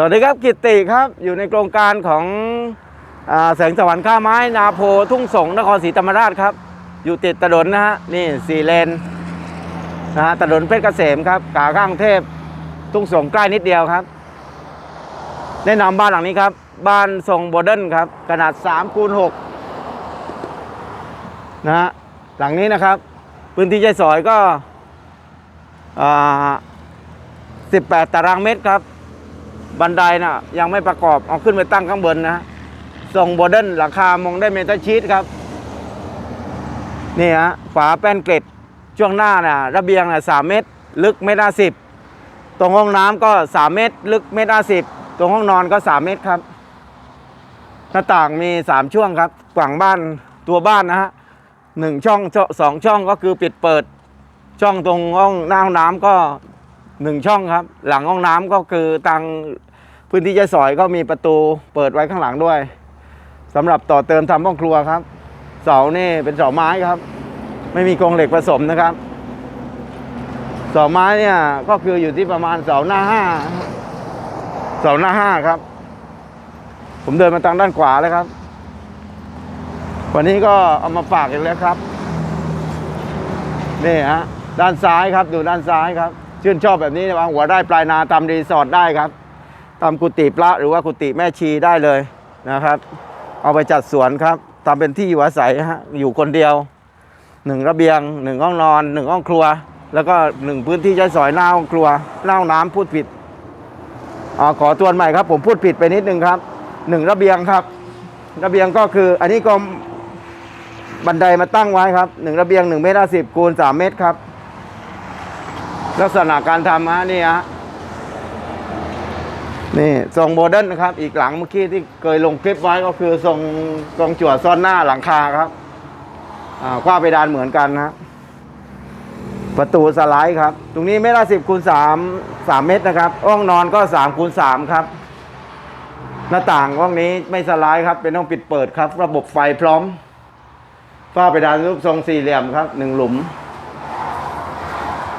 สวัสดีครับกิตติครับอยู่ในโครงการของอแสงสวรรค์ข้าไม้ นาโพทุ่งสงนครศรีธรรมราชครับ อยู่ติดถนนนะฮะนี่สี่เลนนะฮะถนนเพชรเกษมครับกาข้างเทพทุ่งสงใกล้นิดเดียวครับ แนะนำบ้านหลังนี้ครับ บ้านทรงโมเดินครับ ขนาด3คูณ6นะฮะหลังนี้นะครับ พื้นที่ใช้สอยก็อ่า18 ตารางเมตรครับ บันไดน่ะยังไม่ประกอบเอาขึ้นไปตั้งข้างบนนะทรงโมเดิร์นหลังคามองได้เมทัลชีตครับนี่ฮะฝาแป้นเกล็ดช่วงหน้าน่ะระเบียงน่ะสามเมตร ลึกเมตรสิบตรงห้องน้ำก็สามเมตร ลึกเมตรสิบตรงห้องนอนก็สามเมตรครับ หน้าต่างมีสามช่วงครับกว่างบ้านตัวบ้านนะฮะหนึ่งช่องช่องสองช่องก็คือปิดเปิดช่องตรงห้องหน้าห้องน้ำก็ หนึ่งช่องครับ หลังห้องน้ำก็คือทางพื้นที่ใช้สอยก็มีประตูเปิดไว้ข้างหลังด้วยสำหรับต่อเติมทำห้องครัวครับ เสานี่เป็นเสาไม้ครับ ไม่มีโครงเหล็กผสมนะครับเสาไม้เนี่ยก็คืออยู่ที่ประมาณเสาหน้าห้าเสาหน้าห้าครับ ผมเดินมาทางด้านขวาแล้วครับ วันนี้ก็เอามาฝากอีกแล้วครับ นี่ฮะด้านซ้ายครับ ดูด้านซ้ายครับ ชื่นชอบแบบนี้วางหัวได้ปลายนาตามรีสอร์ทได้ครับตามกุฏิพระหรือว่ากุฏิแม่ชีได้เลยนะครับ เอาไปจัดสวนครับทำเป็นที่อยู่อาศัยฮะอยู่คนเดียวหนึ่งระเบียงหนึ่งห้องนอนหนึ่งห้องครัว แล้วก็หนึ่งพื้นที่ใช้สอยหน้าห้องครัวหน้าห้องน้ำพูดผิดอ๋อขอตวนใหม่ครับ ผมพูดผิดไปนิดนึงครับหนึ่งระเบียงครับ ระเบียงก็คืออันนี้ก็บันไดมาตั้งไว้ครับหนึ่งระเบียงหนึ่งเมตรห้าสิบคูณสามเมตรครับ ลักษณะการทำฮะนี่ฮะนี่ทรงโมเดิร์นนะครับ อีกหลังเมื่อกี้ที่เคยลงคลิปไว้ก็คือทรงทรงจั่วซ่อนหน้าหลังคาครับอ่าคว้าเพดานเหมือนกันนะประตูสไลด์ครับ ตรงนี้เมตรละสิบคูณสามสามเมตรนะครับห้องนอนก็สามคูณสามครับ หน้าต่างห้องนี้ไม่สไลด์ครับ เป็นห้องปิดเปิดครับ ระบบไฟพร้อมฝ้าเพดานรูปทรงสี่เหลี่ยมครับหนึ่งหลุม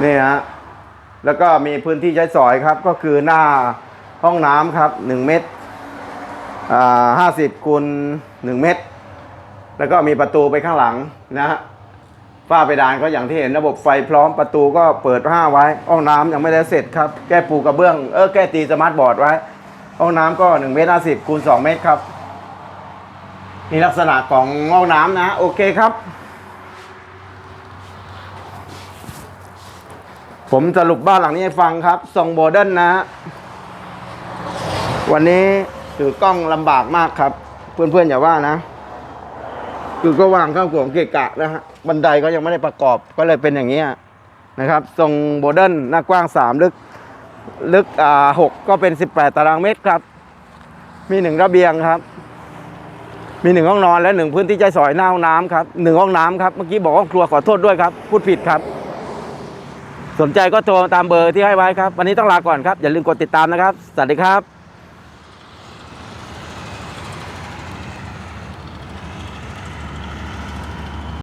นี่ฮะ แล้วก็มีพื้นที่ใช้สอยครับ ก็คือหน้าห้องน้ำครับหนึ่งเมตรอ่าห้าสิบคูณหนึ่งเมตร แล้วก็มีประตูไปข้างหลังนะฮะฝ้าเพดานก็อย่างที่เห็นระบบไฟพร้อมประตูก็เปิดห้าไว้ ห้องน้ำยังไม่ได้เสร็จครับ แก้ปูกระเบื้องเออแก้ตีสมาร์ทบอร์ดไว้ ห้องน้ำก็หนึ่งเมตรห้าสิบคูณสองเมตรครับนี่ลักษณะของห้องน้ำนะ โอเคครับ ผมสรุปบ้านหลังนี้ให้ฟังครับทรงโมเดิร์นนะฮะวันนี้ถือกล้องลำบากมากครับ เพื่อนๆอย่าว่านะ คือก็วางข้าวของเกะกะนะฮะบันไดก็ยังไม่ได้ประกอบก็เลยเป็นอย่างนี้ยนะครับ ทรงโมเดิร์นหน้ากว้างสามลึกลึกอ่าหกก็เป็นสิบแปดตารางเมตรครับ มีหนึ่งระเบียงครับ มีหนึ่งห้องนอนและหนึ่งพื้นที่ใช้สอยหน้าห้องน้ำครับหนึ่งห้องน้ำครับเมื่อกี้บอกห้องครัวขอโทษด้วยครับ พูดผิดครับ สนใจก็โทรตามเบอร์ที่ให้ไว้ครับ วันนี้ต้องลาก่อนครับ อย่าลืมกดติดตามนะครับ สวัสดีครับ